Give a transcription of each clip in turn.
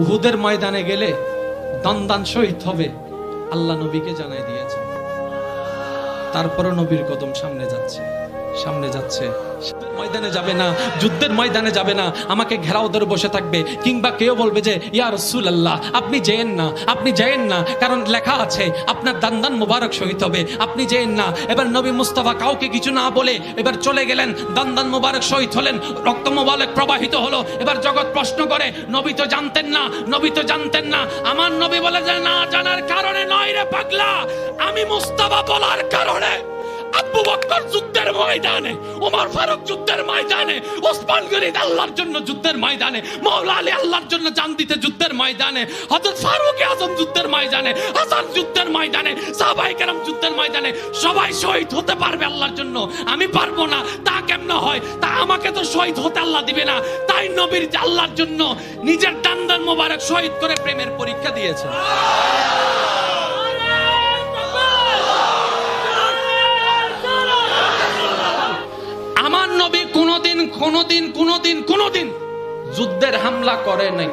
উহুদের ময়দানে গেলে দান দান শহীদ হবে, আল্লাহ নবীকে জানাই দিয়েছেন। তারপরও নবীর কদম সামনে যাচ্ছে। সামনে যাচ্ছে। ময়দানে যাবে না, যুদ্ধের ময়দানে যাবে না, আমাকে ঘেরাও ধরে বসে থাকবে। কিংবা কেউ বলবে যে, ইয়া রসুল আল্লাহ আপনি যেয়েন না, আপনি যেয়েন না, কারণ লেখা আছে, আপনার দান দান মুবারক শহীদ হবে, আপনি যেয়েন না। এবার নবী মুস্তাফা কাউকে কিছু না বলে এবার চলে গেলেন দান দান মুবারক শহীদ হলেন, রক্ত মুবারক প্রবাহিত হলো। এবার জগৎ প্রশ্ন করে, নবী তো জানতেন না, নবী তো জানতেন না। আমার নবী বলে যে, না জানার কারণে নয় রে পাগলা, আমি মুস্তাফা বলার কারণে। আব্বু বকর যুদ্ধের ময়দানে, ওমর ফারুক যুদ্ধের ময়দানে, ওসমান গনিদ আল্লাহর জন্য যুদ্ধের ময়দানে, মাওলা আলী আল্লাহর জন্য জান দিতে যুদ্ধের ময়দানে, হযরত ফারুক আজম যুদ্ধের ময়দানে, হাসান যুদ্ধের ময়দানে, সাহাবায়ে কেরাম যুদ্ধের ময়দানে, সবাই শহীদ হতে পারবে আল্লাহর জন্য। আমি পারব না, তা কেমন হয়? তা আমাকে তো শহীদ হতে আল্লাহ দিবে না। তাই নবীর আল্লাহর জন্য নিজের দান্দান মোবারক শহীদ করে প্রেমের পরীক্ষা দিয়েছে। নবী কোনোদিন কোনোদিন কোনোদিন কোনোদিন যুদ্ধের হামলা করে নাই।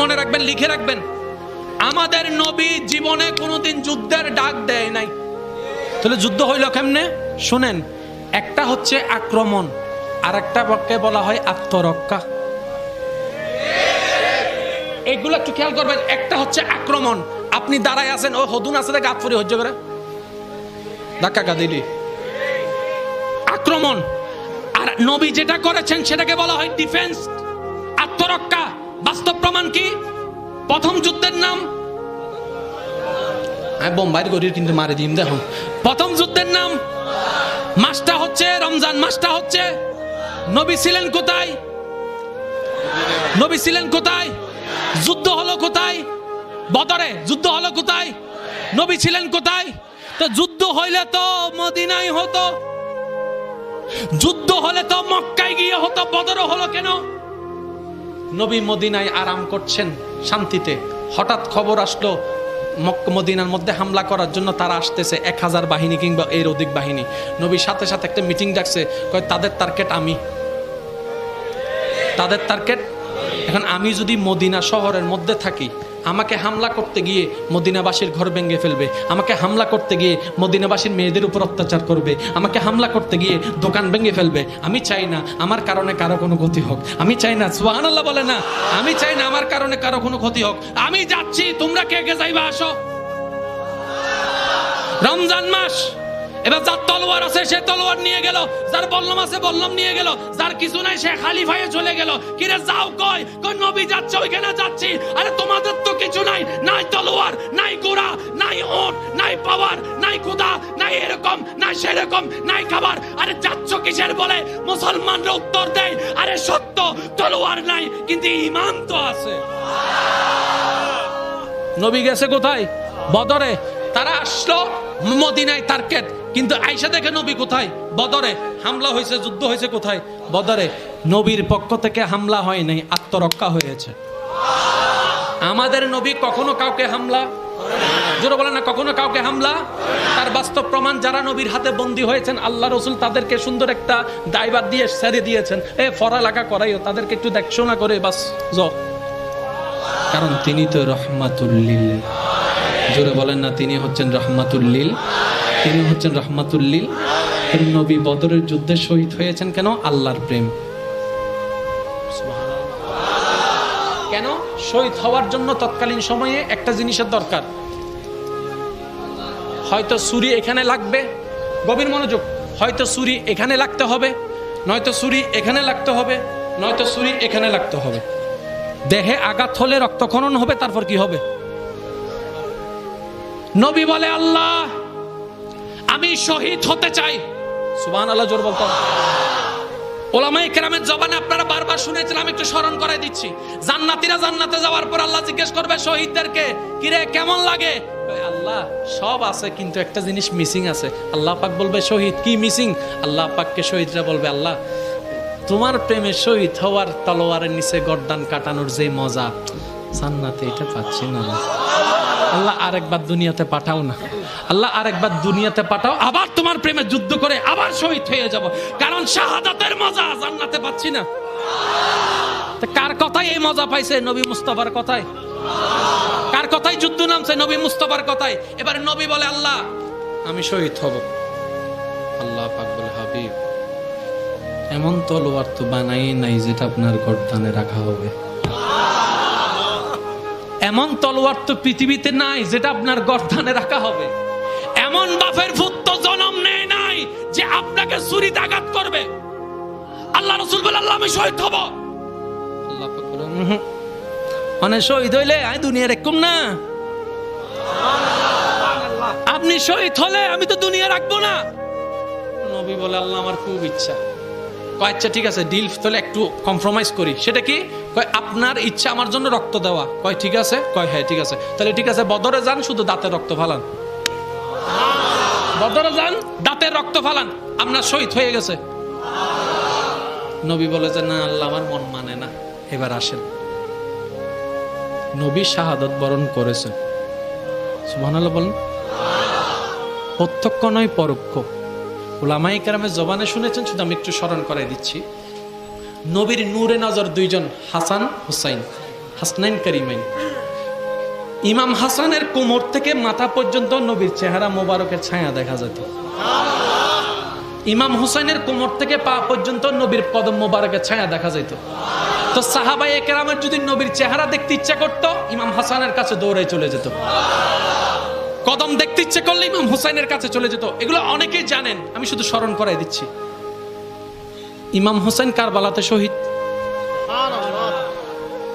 মনে রাখবেন, লিখে রাখবেন, আমাদের নবী জীবনে কোনোদিন যুদ্ধের ডাক দেয় নাই। তাহলে যুদ্ধ হইল কেমনে? শুনেন, একটা হচ্ছে আক্রমণ আর একটা পক্ষে বলা হয় আত্মরক্ষা। এগুলো একটু খেয়াল করবেন, একটা হচ্ছে আক্রমণ। আপনি দাঁড়ায় আছেন, ও হদুন আছে গাত ফুরি হজ্জ করে। ধাক্কা দিলি। আক্রমণ। আর নবী যেটা করেছেন সেটাকে বলা হয় ডিফেন্স আত্মরক্ষা। বাস্তব প্রমাণ কি? প্রথম যুদ্ধের নাম? আমি বোম্বাইয়ের গরির কিন্তু মারে দিন দেখুন প্রথম যুদ্ধের নাম? মাসটা হচ্ছে রমজান মাসটা হচ্ছে নবী ছিলেন কোথায়? নবী ছিলেন কোথায়? যুদ্ধ হলো কোথায়? বদরে যুদ্ধ হলো কোথায়? নবী ছিলেন কোথায়? তো যুদ্ধ হইলে তো মদিনায় হতো। যুদ্ধ হলে তো মক্কায় গিয়ে হতো, বদর হলো কেন? নবী মদিনায় আরাম করছেন শান্তিতে। হঠাৎ খবর আসলো মদিনার মধ্যে হামলা করার জন্য তারা আসতেছে এক হাজার বাহিনী কিংবা এর অধিক বাহিনী। নবী সাথে সাথে একটা মিটিং ডাকছে, কয়, তাদের টার্গেট আমি। তাদের টার্গেট এখন আমি যদি মদিনা শহরের মধ্যে থাকি আমাকে হামলা করতে গিয়ে মদিনাবাসীর ঘর ভেঙে ফেলবে। আমাকে হামলা করতে গিয়ে মদিনাবাসীর মেয়েদের উপর অত্যাচার করবে। আমাকে হামলা করতে গিয়ে দোকান ভেঙে ফেলবে। আমি চাই না আমার কারণে কারও কোনো ক্ষতি হোক। আমি চাই না সুহান আল্লাহ বলে না। আমি চাই না আমার কারণে কারও কোনো ক্ষতি হোক। আমি যাচ্ছি, তোমরা কে কে যাইবা আসো? রমজান মাস। এবার যার তলোয়ার আছে, সে তলোয়ার নিয়ে গেল। যার বল্লম আছে, বল্লম নিয়ে গেল। যার কিছু নাই, সে খালি ভাইয়ে চলে গেল। কিরে, যাও কয় কই নবী যাচ্ছে, ওইখানে যাচ্ছি। আরে, তোমাদের তো কিছু নাই। নাই তলোয়ার, নাই গোড়া, নাই ওট, নাই পাওয়ার, নাই কুদা নাই এরকম, নাই সেরকম, নাই খাবার। আরে, যাচ্ছ কিসের বলে? মুসলমানরা উত্তর দেয়, আরে, সত্য, তলোয়ার নাই, কিন্তু ইমান তো আছে। নবী গেছে কোথায়? বদরে। তারা আসলো মদিনায় টার্গেট কিন্তু আইসা দেখে নবী কোথায়? বদরে। হামলা হয়েছে, যুদ্ধ হয়েছে কোথায়? বদরে। নবীর পক্ষ থেকে হামলা হয় নাই, আত্মরক্ষা হয়েছে। আমাদের নবী কখনো কাউকে হামলা? জোরে বলে না, কখনো কাউকে হামলা? তার বাস্তব প্রমাণ যারা নবীর হাতে বন্দী হয়েছেন, আল্লাহ রসুল তাদেরকে সুন্দর একটা দায়বার দিয়ে সেরে দিয়েছেন। এ, ফরালাকা করাইও, তাদেরকে একটু দেখশোনা করে, বাস জ কারণ তিনি তো রহমাতুল্লিল জোরে বলেন না, তিনি হচ্ছেন রহমাতুল্লিল তিনি হচ্ছেন রহমাতুল্লিল। নবী বদরের যুদ্ধে শহীদ হয়েছেন কেন? আল্লাহর প্রেম। কেন? শহীদ হওয়ার জন্য তৎকালীন সময়ে একটা জিনিসের দরকার। হয়তো ছুরি এখানে লাগবে। গভীর মনোযোগ। হয়তো ছুরি এখানে লাগতে হবে। নয়তো ছুরি এখানে লাগতে হবে। নয়তো সুরি এখানে লাগতে হবে। দেহে আঘাত হলে রক্তক্ষরণ হবে তারপর কি হবে? নবী বলে আল্লাহ আমি শহীদ হতে চাই। সুবহান আল্লাহ জোর বলতাম ওলামাই কেরামের জবানে আপনারা বারবার শুনেছেন আমি একটু স্মরণ করাই দিচ্ছি। জান্নাতীরা জান্নাতে যাওয়ার পর আল্লাহ জিজ্ঞেস করবে শহীদদেরকে কিরে কেমন লাগে? আল্লাহ সব আছে কিন্তু একটা জিনিস মিসিং আছে। আল্লাহ পাক বলবে শহীদ কি মিসিং? আল্লাহ পাককে শহীদরা বলবে আল্লাহ তোমার প্রেমে শহীদ হওয়ার তলোয়ারের নিচে গর্দান কাটানোর যে মজা জান্নাতে এটা পাচ্ছি না। আল্লাহ আরেকবার দুনিয়াতে পাঠাও না। আল্লাহ আরেকবার দুনিয়াতে পাঠাও, আবার তোমার প্রেমে যুদ্ধ করে আবার শহীদ হয়ে যাব। কারণ শাহাদাতের মজা জান্নাতে পাচ্ছি না। কার কথায় এই মজা পাইছে নবী মুস্তাফার কথায়? কার কথায় যুদ্ধ নামছে নবী মুস্তফার কথায়? এবারে নবী বলে, আল্লাহ, আমি শহীদ হব। আল্লাহ পাক বলে, হাবিব, এমন তলোয়ার তো বানাই নাই যেটা আপনার গর্দানে রাখা হবে। এমন তলোয়ার তো পৃথিবীতে নাই যেটা আপনার গর্দানে রাখা হবে। এমন বাপের তো জন্ম নেয় নাই যে আপনাকে ছুরিতে আঘাত করবে। আল্লাহ রসুল বলে আল্লাহ আমি শহীদ হব। আল্লাহ পাক বলে, "উহুম। মানে শহীদ হইলে আমি দুনিয়া রেখুম না। আপনি শহীদ হলে আমি তো দুনিয়া রাখব না। নবী বলে আল্লাহ আমার খুব ইচ্ছা। কয় আচ্ছা ঠিক আছে ডিল তাহলে একটু কম্প্রোমাইজ করি। সেটা কি? কয় আপনার ইচ্ছা আমার জন্য রক্ত দেওয়া। কয় ঠিক আছে। কয় হ্যাঁ ঠিক আছে। তাহলে ঠিক আছে বদরে যান শুধু দাঁতের রক্ত ফালান। বদরে যান, দাঁতের রক্ত ফালান আপনার শহীদ হয়ে গেছে। নবী বলে যে, না, আল্লাহ আমার মন মানে না। এবার আসেন। নবী শাহাদত বরণ করেছেন সুবহানাল্লাহ বলেন, প্রত্যক্ষ নয়, পরোক্ষ। ওলামাই কেরামের জবানে শুনেছেন, শুধু আমি একটু স্মরণ করাই দিচ্ছি। নবীর নূরে নজর দুইজন, হাসান, হুসাইন। হাসনাইন, করিমাইন। ইমাম হাসানের কোমর থেকে মাথা পর্যন্ত নবীর চেহারা মোবারকের ছায়া দেখা যেত। ইমাম হুসাইনের কোমর থেকে পা পর্যন্ত নবীর কদম মোবারকের ছায়া দেখা যেত। তো সাহাবাই একরামের যদি নবীর চেহারা দেখতে ইচ্ছা করত, ইমাম হাসানের কাছে দৌড়ে চলে যেত। কদম দেখতে ইচ্ছে করলে ইমাম হুসাইনের কাছে চলে যেত। এগুলো অনেকেই জানেন, আমি শুধু স্মরণ করাই দিচ্ছি। ইমাম হোসেন কারবালাতে শহীদ।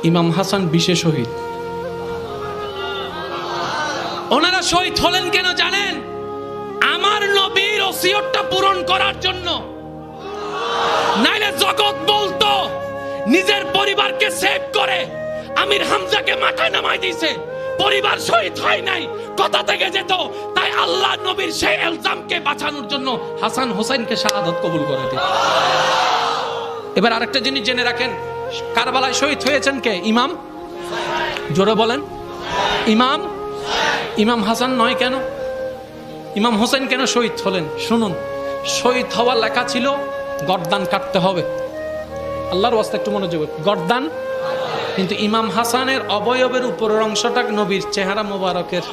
ইমাম হাসান বিশে শহীদ। ওনারা শহীদ হলেন কেন জানেন? আমার নবীর ওসিয়তটা পূরণ করার জন্য। নাইলে জগৎ বলতো, নিজের পরিবারকে সেভ করে। আমির হামজাকে মাথায় নামাই দিয়েছে। পরিবার শহীদ হয় নাই, কথা থেকে যেত। তাই আল্লাহ নবীর সেই এলজামকে বাঁচানোর জন্য হাসান হোসেনকে শাহাদত কবুল করে দিল এবার আরেকটা জিনিস জেনে রাখেন, কারবালায় শহীদ হয়েছেন কে? ইমাম? জোরে বলেন। ইমাম? ইমাম হাসান নয় কেন ইমাম হোসেন কেন শহীদ হলেন শুনুন শহীদ হওয়ার লেখা ছিল গর্দান কাটতে হবে আল্লাহর ওয়াস্তে একটু মনোযোগ গর্দান কিন্তু ইমাম হাসানের অবয়বের উপরের অংশটা নবীর চেহারা মোবারকের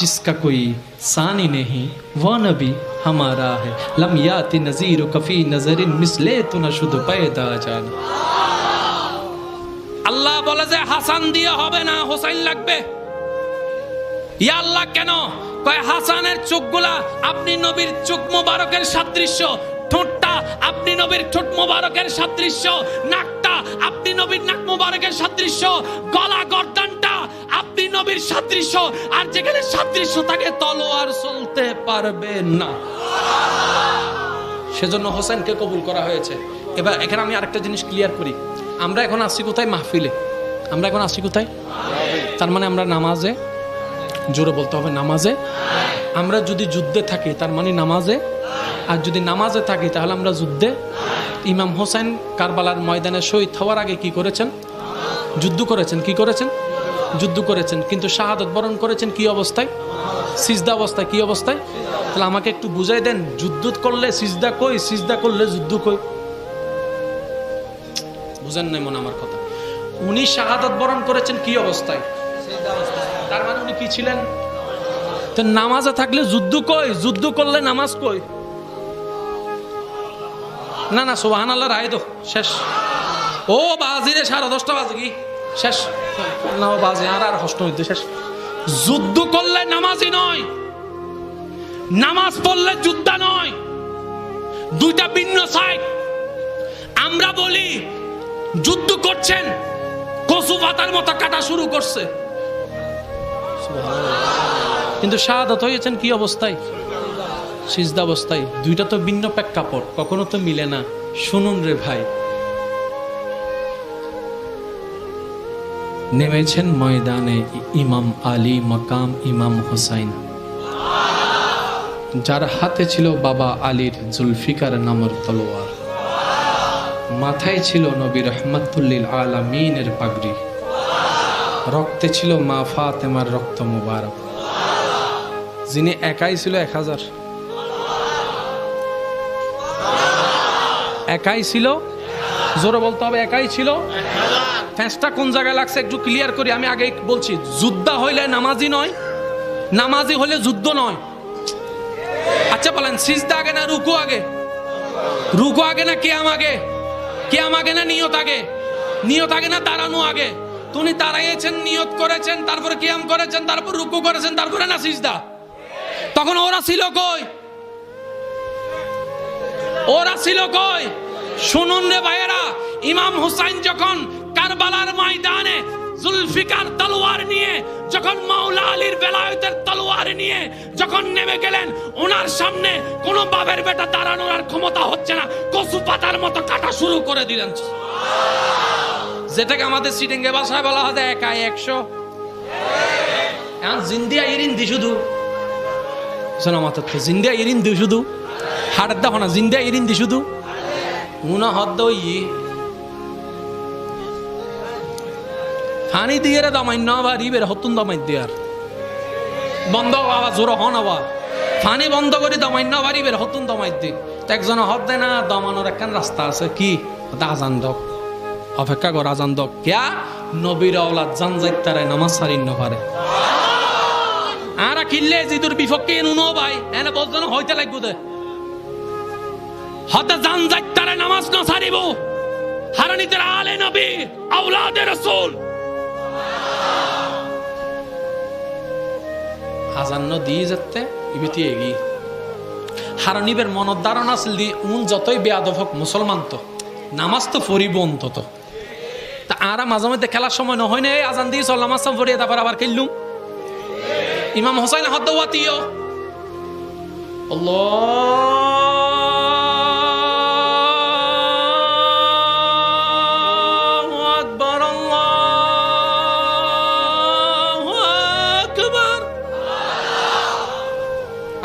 जिसका कोई सानी नहीं वो नबी हमारा है लम याति नजीर कफी नजरिन मिसले तु न शुद्ध पैदा जान আল্লাহ বলে যে হাসান দিয়ে হবে না হোসাইন লাগবে? ইয়া আল্লাহ কেন? কয়, হাসানের চোখগুলা আপনি নবীর চোখ মোবারকের সাদৃশ্য। ঠোঁটটা আপনি নবীর ঠোঁট মোবারকের সাদৃশ্য। নাকটা আপনি নবীর নাক মোবারকের সাদৃশ্য। গলা গর্দানটা আপনি নবীর সাদৃশ্য। আর যেখানে সাদৃশ্য থাকে, তলোয়ার চলতে পারবে না। সেজন্য হোসেনকে কবুল করা হয়েছে। এবার এখানে আমি আরেকটা জিনিস ক্লিয়ার করি। আমরা এখন আসি কোথায়? মাহফিলে। আমরা এখন আসি কোথায়? তার মানে আমরা নামাজে, জোরে বলতে হবে নামাজে। আমরা যদি যুদ্ধে থাকি, তার মানে নামাজে। আর যদি নামাজে থাকি, তাহলে আমরা যুদ্ধে। ইমাম হোসেন কারবালার ময়দানে শহীদ হওয়ার আগে কি করেছেন? যুদ্ধ করেছেন। কি করেছেন? যুদ্ধ করেছেন। কিন্তু শাহাদত বরণ করেছেন কি অবস্থায়? সিজদা অবস্থায়। কি অবস্থায়? তাহলে আমাকে একটু বুঝাই দেন, যুদ্ধ করলে সিজদা কই, সিজদা করলে যুদ্ধ কই? বুঝেন নাই মনে আমার কথা। উনি শাহাদত বরণ করেছেন কি অবস্থায়? তার মানে উনি কি ছিলেন? তো নামাজে থাকলে যুদ্ধ কই যুদ্ধ করলে নামাজ কই না না সোহান আল্লাহ রায় তো শেষ। ও বাজি রে, সাড়ে দশটা বাজে কি? শেষ। না, ও বাজে, আর আর হইতে, শেষ। যুদ্ধ করলে নামাজই নয়। নামাজ পড়লে যুদ্ধা নয়। দুইটা ভিন্ন সাইড। আমরা বলি, যুদ্ধ করছেন কচু পাতার মতো কাটা শুরু করছে। কিন্তু শাহাদত হয়েছেন কি অবস্থায়? সিজদা অবস্থায়। দুইটা তো ভিন্ন প্রেক্ষাপট কখনো তো মিলে না। শুনুন রে ভাই। নেমেছেন ময়দানে ইমাম আলী, মকাম ইমাম হুসাইন। যার হাতে ছিল বাবা আলীর জুলফিকার নামের তলোয়ার। মাথায় ছিল নবী রহমতুল্লিল আলামিনের পাগড়ি। রক্তে ছিল মা ফাতেমার রক্ত মুবারক। যিনি একাই ছিল এক হাজার। একাই ছিল? জোরে বলতে হবে, একাই ছিল? ফ্যাঁসটা কোন জায়গায় লাগছে একটু ক্লিয়ার করি, আমি আগে বলছি, যুদ্ধা হইলে নামাজি নয়, নামাজি হলে যুদ্ধ নয়। আচ্ছা বলেন, সিজদা আগে না রুকু আগে? রুকু আগে না কেয়াম আগে? কেয়াম আমাকে না নিয়ত আগে? নিয়ত আগে না দাঁড়ানো আগে? তুমি দাঁড়াইয়েছেন নিয়ত করেছেন, তারপরে কিয়াম করেছেন, তারপর রুকু করেছেন, তারপরে না সিজদা? তখন ওরা ছিল কই? ওরা ছিল কই? শুনুন রে ভাইয়েরা, ইমাম হুসাইন যখন কারবালার ময়দানে জুলফিকার তলোয়ার নিয়ে, যখন মাওলা আলীর বেলায়েতের তলোয়ার নিয়ে যখন নেমে গেলেন, ওনার সামনে কোনো বাবের বেটা দাঁড়ানোর আর ক্ষমতা হচ্ছে না। কচু পাতার মতো কাটা শুরু করে দিলেন। যেটাকে আমাদের সিটিংয়ে ভাষায় বলা হয় একাই একশো। জিন্দিয়া ইরিন্দি শুধু। শোনো মাত্র জিন্দিয়া ইরিন্দি শুধু। হাটের দেখো না জিন্দিয়া ইরিন্দি শুধু। উনা হদ্দ ই ফানি দিয়ে দামাই না আবার ইবের হতুন দামাই দিয়ার। বন্ধ আবার জোর হন আবার। ফানি বন্ধ করে দামাই না আবার ইবের হতুন দামাই দি। একজন হদ দেয় না, দমানোর একখান রাস্তা আছে। কি? আজান দক। অপেক্ষা কর আজান দক। কেয়া? নবীর অলাদ জান যাইতারে নামাজ সারিন ন পারে। আরা কিনলে জিদুর বিপক্ষে নুনো ভাই, এনে বলতো না হইতে লাগবো দে। হতে জান যাইতারে নামাজ না সারিব। হারানিতের আলে নবী আউলাদে রাসূল। হাজান্ন দিয়ে যেতে ইবিতি এগি হারানিবের মনত ধারণা আছিল দি, উন যতই বেয়াদব হোক, মুসলমান তো, নামাজ তো ফরিব অন্তত। তা আর মাঝে মধ্যে খেলার সময় নহয় না, এই আজান দিয়ে চল, নামাজ সব ফরিয়ে, তারপর আবার খেললুম। ইমাম হোসাইন হাত দাওয়াতিও আল্লাহু!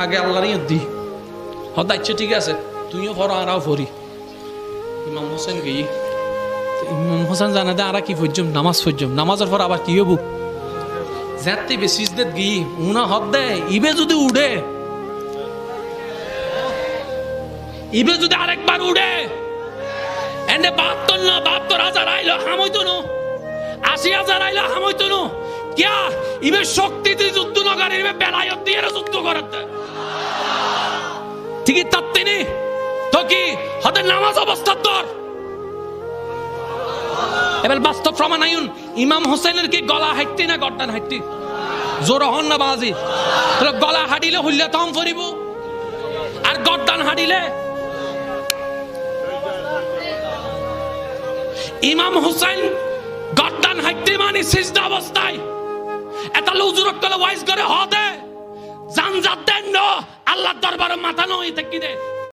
আগে আল্লাহর ইয়ত দি। হদ আচ্ছা ঠিক আছে। তুইও ফর আরাও ফরি ইমাম হোসেন গেই। ইমাম হোসেন জানা দে আরা কি ফজ্জম নামাজ ফজ্জম নামাজের পর আবার কি হব যাতে বেশিস দে গি উনা হদ দে ইবে যদি উড়ে। ইবে যদি আরেকবার উড়ে। এনে বাহাত্তর না, বাহাত্তর হাজার আইলো হামইতো নো আশি হাজার আইলো হামইতো নো করতে ঠিকই তার তিনি তো কি হতে নামাজ অবস্থা তোর এবার ইমাম হোসেনের গলা হাইটি না গড্ডান হাইটি জোর হন না বাজি গলা হাডিলে হইলে তম ফরিব আর গড্ডান হাডিলে ইমাম হুসাইন গড্ডান হাইটি মানে সিজদা অবস্থায় এটা লুজুরক কলে ওয়াইজ করে হতে জান জাত দেন আল্লাহর দরবারে মাথা নই থাকি দে